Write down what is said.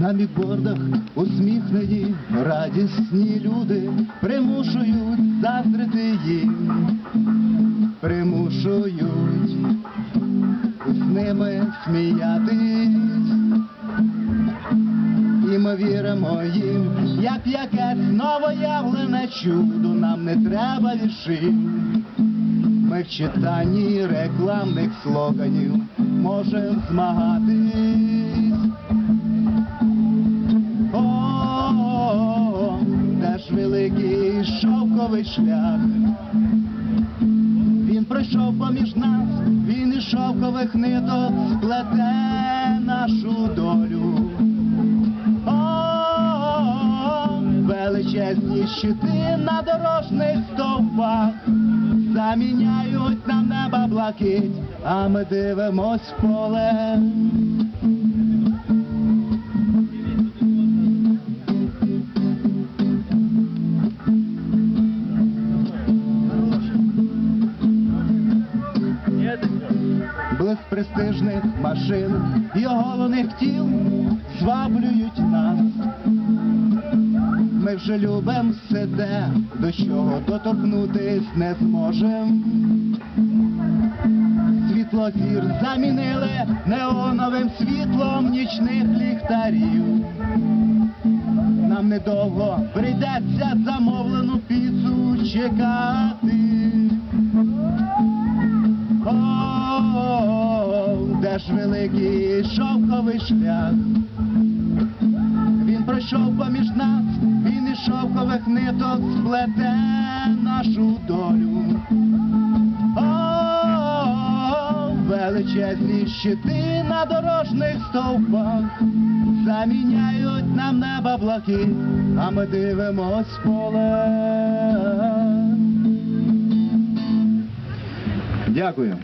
На бікбордах усміхнені, радісні люди примушують заздрити їм, примушують з ними сміятись. І ми віримо їм, як якесь новоявлене чудо, нам не треба віршів. Ми в читанні рекламних слоганів можемо змагатись. Шовковий шлях. Він пройшов поміж нас, він із шовкових ниток сплете нашу долю. О, величезні щити на дорожніх стовпах заміняють нам неба блакить, а ми дивимось в поле. Блиск престижних машин і оголених тіл зваблюють нас. Ми вже любим все те, до чого доторкнутись не зможем. Світлозір замінили неоновим світлом нічних ліхтарів. Нам недовго прийдеться замовлену піцу чекати. Ж великий шовковий шлях? Він пройшов поміж нас, він із шовкових ниток сплете нашу долю. О, величезні щити на дорожніх стовпах заміняють нам неба блакить, а ми дивимось поле. Дякую.